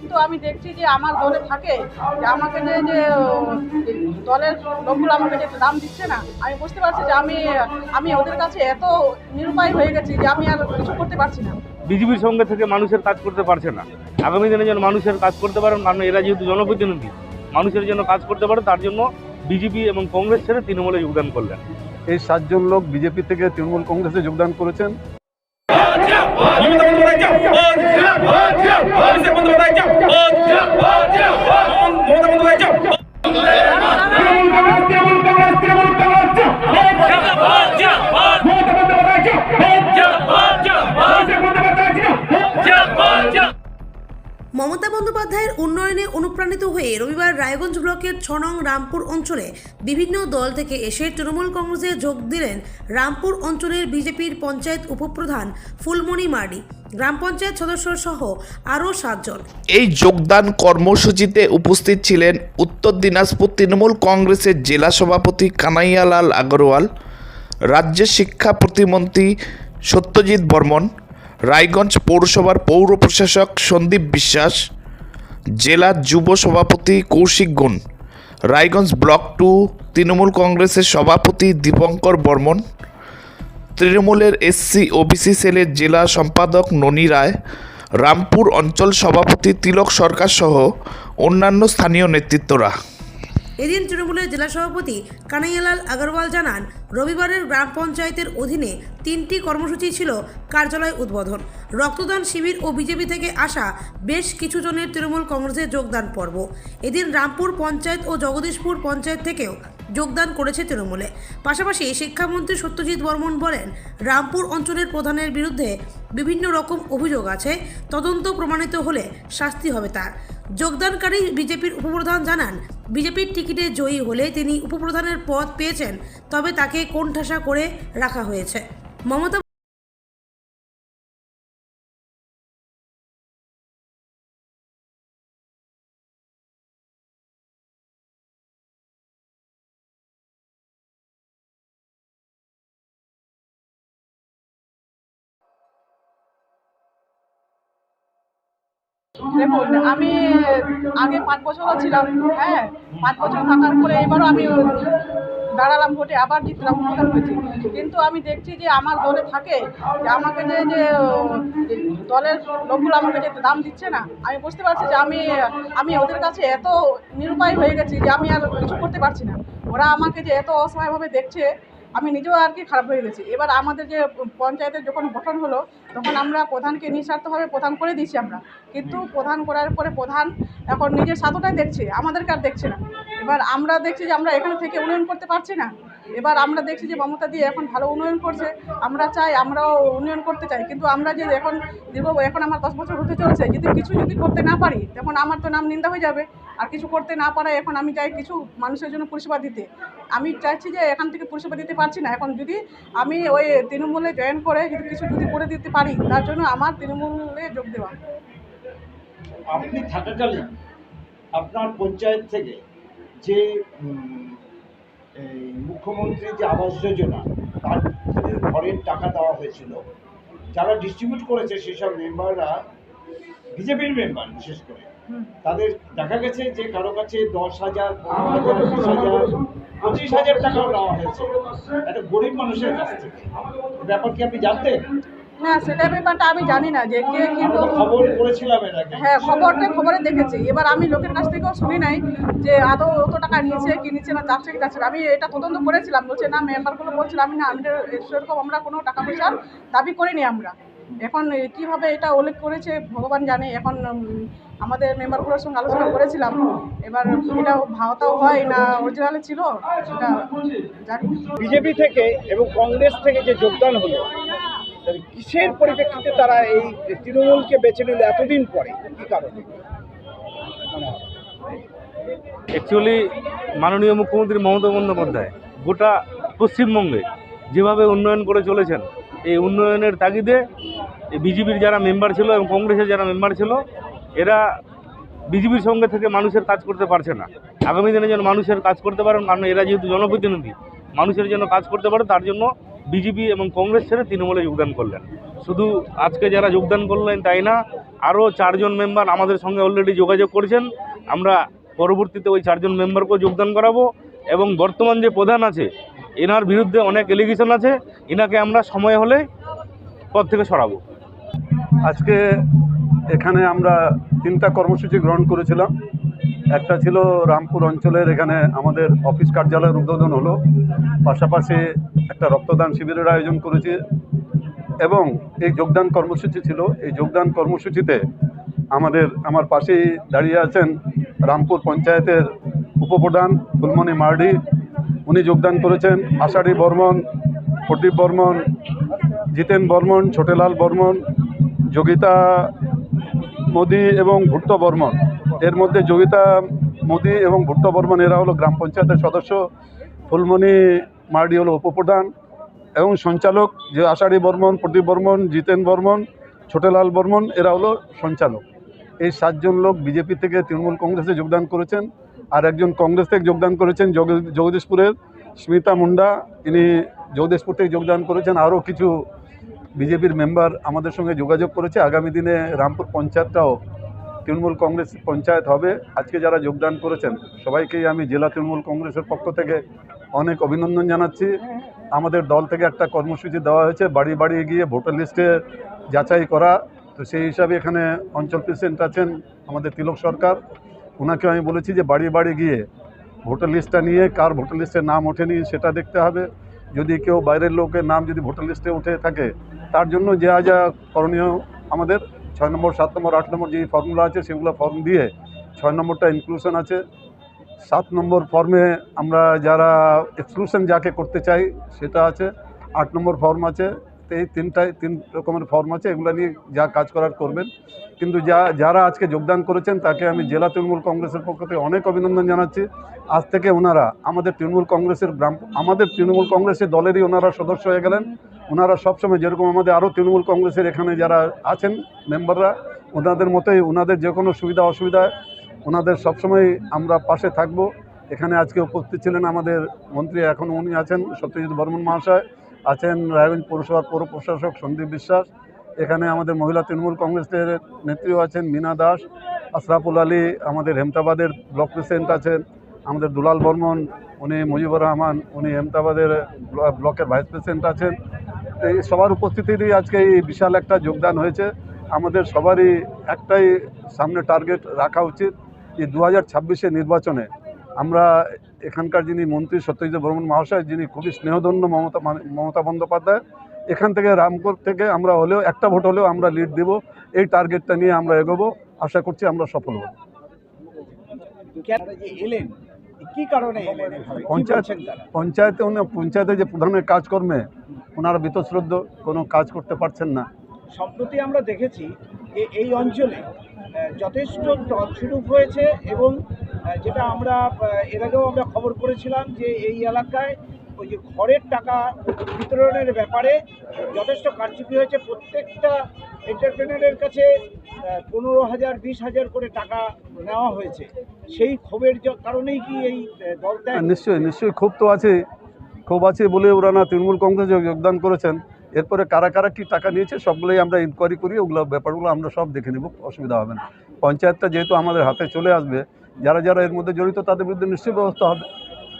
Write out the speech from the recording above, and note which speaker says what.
Speaker 1: কিন্তু আমি দেখছি যে আমার দলে থাকে যে আমাকে যে যে দলের লোকগুলো আমাকে যে দাম দিচ্ছে না আমি বুঝতে পারছি যে আমি আমি ওদের কাছে এত নিরুপায় হয়ে গেছি যে আমি আর কিছু করতে পারছি না।
Speaker 2: বিজেপির সঙ্গে থেকে মানুষের কাজ করতে পারছে না। আগামী দিনে যেন মানুষের কাজ করতে পারেন কারণ এরা যেহেতু জনপ্রতিনিধি মানুষের জন্য কাজ করতে পারে তার জন্য বিজেপি এবং কংগ্রেস ছেড়ে তৃণমূলে যোগদান করলেন।
Speaker 3: এই সাতজন লোক বিজেপি থেকে তৃণমূল কংগ্রেসে যোগদান করেছেন।
Speaker 4: মমতা বন্দ্যোপাধ্যায় যাও অভিষেক বন্দ্যোপাধ্যায় যাও মমতা বন্দ্যোপাধ্যায় যাও
Speaker 5: বন্দ্যোপাধ্যায়ের উন্নয়নে অনুপ্রাণিত হয়ে রবিবার রায়গঞ্জ ব্লকের ছনং রামপুর অঞ্চলে বিভিন্ন দল থেকে এসে তৃণমূল কংগ্রেসে যোগ দিলেন রামপুর অঞ্চলের বিজেপির পঞ্চায়েত উপপ্রধান ফুলমণি মার্ডি, গ্রাম পঞ্চায়েত সদস্য সহ আরও সাতজন।
Speaker 6: এই যোগদান কর্মসূচিতে উপস্থিত ছিলেন উত্তর দিনাজপুর তৃণমূল কংগ্রেসের জেলা সভাপতি কানাইয়ালাল আগরওয়াল রাজ্যের শিক্ষা প্রতিমন্ত্রী সত্যজিৎ বর্মন, রায়গঞ্জ পৌরসভার পৌর প্রশাসক সন্দীপ বিশ্বাস জেলা যুব সভাপতি কৌশিক গুণ, রায়গঞ্জ ব্লক টু, তৃণমূল কংগ্রেসের সভাপতি দীপঙ্কর বর্মন, তৃণমূলের এসসি, ওবিসি সেলের জেলা সম্পাদক ননী রায়, রামপুর অঞ্চল সভাপতি তিলক সরকার সহ অন্যান্য স্থানীয় নেতৃত্বরা।
Speaker 5: এদিন তৃণমূলের জেলা সভাপতি কানাইয়ালাল আগরওয়াল জানান, রবিবারের গ্রাম পঞ্চায়েতের অধীনে তিনটি কর্মসূচি ছিল কার্যালয় উদ্বোধন। রক্তদান শিবির ও বিজেপি থেকে আসা বেশ কিছু জনের তৃণমূল কংগ্রেসে যোগদান পর্ব। এদিন রামপুর পঞ্চায়েত ও জগদীশপুর পঞ্চায়েত থেকেও যোগদান করেছে তৃণমূলে। পাশাপাশি শিক্ষামন্ত্রী সত্যজিৎ বর্মন বলেন, রামপুর অঞ্চলের প্রধানের বিরুদ্ধে বিভিন্ন রকম অভিযোগ আছে, তদন্ত প্রমাণিত হলে শাস্তি হবে তার। যোগদানকারী বিজেপির উপপ্রধান জানান, বিজেপির টিকিটে জয়ী হলে তিনি উপপ্রধানের পদ পেয়েছেন, তবে তাকে কোণঠাসা করে রাখা হয়েছে। মমতা
Speaker 1: দেখুন আমি আগে পাঁচ বছরও ছিলাম হ্যাঁ পাঁচ বছর থাকার পরে এবারও আমি দাঁড়ালাম ভোটে, আবার জিতলাম প্রধান হয়েছি। কিন্তু আমি দেখছি যে আমার দলে থাকে, যে আমাকে যে যে দলের লোকগুলো আমাকে যে দাম দিচ্ছে না, আমি বুঝতে পারছি যে আমি আমি ওদের কাছে এত নিরুপায় হয়ে গেছি যে আমি আর কিছু করতে পারছি না। ওরা আমাকে যে এত অসহায়ভাবে দেখছে আমি নিজেও আর কি খারাপ হয়ে গেছি। এবার আমাদের যে পঞ্চায়েতের যখন গঠন হলো, তখন আমরা প্রধানকে নিঃস্বার্থভাবে প্রধান করে দিয়েছি আমরা। কিন্তু প্রধান করার পরে প্রধান এখন নিজের স্বার্থটাই দেখছে, আমাদেরকে আর দেখছে না। এবার আমরা দেখছি যে আমরা এখানে থেকে উন্নয়ন করতে পারছি না। এবার আমরা দেখছি যে মমতা দিয়ে এখন ভালো উন্নয়ন করছে, আমরা চাই, আমরাও উন্নয়ন করতে চাই। কিন্তু আমরা যে এখন দীর্ঘ এখন আমার দশ বছর হতে চলছে যদি কিছু যদি করতে না পারি তখন আমার তো নাম নিন্দা হয়ে যাবে, আর কিছু করতে না পারায় এখন আমি চাই কিছু মানুষের জন্য পরিষেবা দিতে। আমি চাইছি যে এখান থেকে পরিষেবা দিতে পারছি না। এখন যদি আমি ওই তৃণমূলে জয়েন করে যদি কিছু যদি করে দিতে পারি, তার জন্য আমার তৃণমূলে যোগ দেওয়া।
Speaker 7: আপনি থাকাকালীন আপনার পঞ্চায়েত থেকে যে মুখ্যমন্ত্রী যে আবাস যোজনা তার ঘরের টাকা দেওয়া হয়েছিল। যারা ডিস্ট্রিবিউট করেছে সেসব মেম্বাররা বিজেপির মেম্বার বিশেষ করে তাদের দেখা গেছে যে কারও কাছে দশ হাজার হাজার বিশ হাজার পঁচিশ হাজার টাকাও দেওয়া হয়েছে। একটা গরিব মানুষের কাছ থেকে। ব্যাপার কি আপনি জানতেন?
Speaker 1: না সেটা ব্যাপারটা আমি জানি না যে কে কিন্তু
Speaker 7: খবর
Speaker 1: হ্যাঁ খবরটা খবরে দেখেছি। এবার আমি লোকের কাছ থেকেও শুনি নাই যে আদৌ অত টাকা নিয়েছে কি নিচ্ছে না যাচ্ছে কি যাচ্ছে আমি এটা তদন্ত করেছিলাম বলছে না মেম্বারগুলো বলছিলাম আমি না আমি সেরকম আমরা কোনো টাকা পয়সার দাবি করিনি আমরা। এখন কীভাবে এটা উল্লেখ করেছে ভগবান জানে। এখন আমাদের মেম্বারগুলোর সঙ্গে আলোচনা করেছিলাম। এবার এটা ভাওতাও হয় না অরিজিনালে ছিল সেটা জানি
Speaker 8: বিজেপি থেকে এবং কংগ্রেস থেকে যে যোগদান হলো কিসের পরিপ্রেক্ষিতে তারা এই তৃণমূলকে বেছে নিল এতদিন পরে, কি কারণে?
Speaker 2: অ্যাকচুয়ালি মাননীয় মুখ্যমন্ত্রী মমতা বন্দ্যোপাধ্যায় গোটা পশ্চিমবঙ্গে যেভাবে উন্নয়ন করে চলেছেন, এই উন্নয়নের তাগিদে বিজেপির যারা মেম্বার ছিল এবং কংগ্রেসের যারা মেম্বার ছিল, এরা বিজেপির সঙ্গে থেকে মানুষের কাজ করতে পারছে না। আগামী দিনে যেন মানুষের কাজ করতে পারেন, কারণ এরা যেহেতু জনপ্রতিনিধি, মানুষের জন্য কাজ করতে পারে, তার জন্য বিজেপি এবং কংগ্রেস ছেড়ে তৃণমূলে যোগদান করলেন। শুধু আজকে যারা যোগদান করলেন তাই না, আরও চারজন মেম্বার আমাদের সঙ্গে অলরেডি যোগাযোগ করেছেন। আমরা পরবর্তীতে ওই চারজন মেম্বারকেও যোগদান করাবো এবং বর্তমান যে প্রধান আছে, এনার বিরুদ্ধে অনেক এলিগেশন আছে, এনাকে আমরা সময় হলে পদ থেকে সরাবো।
Speaker 3: আজকে এখানে আমরা তিনটা কর্মসূচি গ্রহণ করেছিলাম। একটা ছিল রামপুর অঞ্চলের এখানে আমাদের অফিস কার্যালয়ের উদ্বোধন হলো। পাশাপাশি একটা রক্তদান শিবিরের আয়োজন করেছি এবং এই যোগদান কর্মসূচি ছিল। এই যোগদান কর্মসূচিতে আমাদের, আমার পাশেই দাঁড়িয়ে আছেন রামপুর পঞ্চায়েতের উপপ্রধান ফুলমণি মার্ডি। উনি যোগদান করেছেন। আষাঢ়ী বর্মন, প্রদীপ বর্মন, জিতেন বর্মন, ছোটেলাল বর্মন, যোগিতা মোদি এবং ভুট্টো বর্মন। এর মধ্যে যোগিতা মোদি এবং ভুট্টো বর্মন, এরা হলো গ্রাম পঞ্চায়েতের সদস্য। ফুলমণি মার্ডি হলো উপপ্রধান এবং সঞ্চালক যে আষাঢ়ী বর্মন, প্রদীপ বর্মন, জিতেন বর্মন, ছোটেলাল বর্মন, এরা হলো সঞ্চালক। এই সাতজন লোক বিজেপি থেকে তৃণমূল কংগ্রেসে যোগদান করেছেন আর একজন কংগ্রেস থেকে যোগদান করেছেন জগ- জগদীশপুরের স্মিতা মুন্ডা। ইনি জগদীশপুর থেকে যোগদান করেছেন। আরও কিছু বিজেপির মেম্বার আমাদের সঙ্গে যোগাযোগ করেছে। আগামী দিনে রামপুর পঞ্চায়েতটাও তৃণমূল কংগ্রেস পঞ্চায়েত হবে, আজকে যারা যোগদান করেছেন, সবাইকেই আমি জেলা তৃণমূল কংগ্রেসের পক্ষ থেকে অনেক অভিনন্দন জানাচ্ছি। আমাদের দল থেকে একটা কর্মসূচি দেওয়া হয়েছে, বাড়ি বাড়ি গিয়ে ভোটার লিস্টে যাচাই করা। তো সেই হিসাবে এখানে অঞ্চল প্রেসিডেন্ট আছেন আমাদের তিলক সরকার। ওনাকে আমি বলেছি যে বাড়ি বাড়ি গিয়ে ভোটার লিস্টটা নিয়ে কার ভোটার লিস্টে নাম ওঠেনি সেটা দেখতে হবে। যদি কেউ বাইরের লোকের নাম যদি ভোটার লিস্টে উঠে থাকে, তার জন্য যা যা করণীয় আমাদের। ছয় নম্বর, সাত নম্বর, আট নম্বর যে ফর্মুলা আছে, সেগুলো ফর্ম দিয়ে ছয় নম্বরটা ইনক্লুশন আছে। সাত নম্বর ফর্মে আমরা যারা এক্সক্লুশন যাকে করতে চাই, সেটা আছে। আট নম্বর ফর্ম আছে। এই তিনটায় তিন রকমের ফর্ম আছে, এগুলো নিয়ে যা কাজ করার করবেন। কিন্তু যা, যারা আজকে যোগদান করেছেন, তাকে আমি জেলা তৃণমূল কংগ্রেসের পক্ষ থেকে অনেক অভিনন্দন জানাচ্ছি। আজ থেকে ওনারা আমাদের তৃণমূল কংগ্রেসের গ্রাম আমাদের তৃণমূল কংগ্রেসের দলেরই ওনারা সদস্য হয়ে গেলেন। ওনারা সবসময় যেরকম আমাদের আরও তৃণমূল কংগ্রেসের এখানে যারা আছেন, মেম্বাররা, ওনাদের মতোই ওনাদের যে কোনো সুবিধা অসুবিধায় ওনাদের সবসময় আমরা পাশে থাকব। এখানে আজকে উপস্থিত ছিলেন আমাদের মন্ত্রী, এখন উনি আছেন সত্যজিৎ বর্মন মহাশয়, আছেন রায়গঞ্জ পৌরসভার পৌর প্রশাসক সন্দীপ বিশ্বাস, এখানে আমাদের মহিলা তৃণমূল কংগ্রেসের নেত্রীও আছেন মিনা দাস, আশরাফুল আলী, আমাদের হেমতাবাদের ব্লক প্রেসিডেন্ট আছেন, আমাদের দুলাল বর্মন, উনি মুজিবুর রহমান, উনি হেমতাবাদের ব্লকের ভাইস প্রেসিডেন্ট আছেন সবার উপস্থিতিতেই আজকে এই বিশাল একটা যোগদান হয়েছে। আমাদের সবারই একটাই সামনে টার্গেট রাখা উচিত যে দু হাজার নির্বাচনে আমরা এখানকার যিনি মন্ত্রী সত্যজিৎ বর্মন মহাশয়, যিনি খুবই স্নেহধন্য মমতা মমতা বন্দ্যোপাধ্যায়, এখান থেকে রামপুর থেকে আমরা হলেও, একটা ভোট হলেও আমরা লিড দেব। এই টার্গেটটা নিয়ে আমরা এগোবো। আশা করছি আমরা সফল হব।
Speaker 8: কি কারণে?
Speaker 3: পঞ্চায়েত? পঞ্চায়েতে উনি পঞ্চায়েতে যে প্রধানের কাজকর্মে ওনারা বীতশ্রদ্ধ কোনো কাজ করতে পারছেন না
Speaker 8: সম্প্রতি আমরা দেখেছি যে এই অঞ্চলে যথেষ্ট তছরূপ হয়েছে এবং যেটা আমরা এর আগেও আমরা খবর করেছিলাম যে এই এলাকায় ওই যে ঘরের টাকা বিতরণের ব্যাপারে যথেষ্ট কারচুপি হয়েছে। প্রত্যেকটা এন্টারপ্রেনারের কাছে পনেরো হাজার বিশ হাজার করে টাকা নেওয়া হয়েছে। সেই ক্ষোভের কারণেই কি এই আহ, দল ত্যাগ
Speaker 3: হ্যাঁ, নিশ্চয়ই নিশ্চয়ই ক্ষোভ তো আছে ক্ষোভ আছে বলে ওরা না তৃণমূল কংগ্রেসে যোগদান করেছেন। এরপরে কারা কারা কি টাকা নিয়েছে সবগুলোই আমরা ইনকোয়ারি করি ওগুলো ব্যাপারগুলো আমরা সব দেখে নেব অসুবিধা হবে না। পঞ্চায়েতটা যেহেতু আমাদের হাতে চলে আসবে যারা যারা এর মধ্যে জড়িত তাদের বিরুদ্ধে নিশ্চয়ই ব্যবস্থা হবে।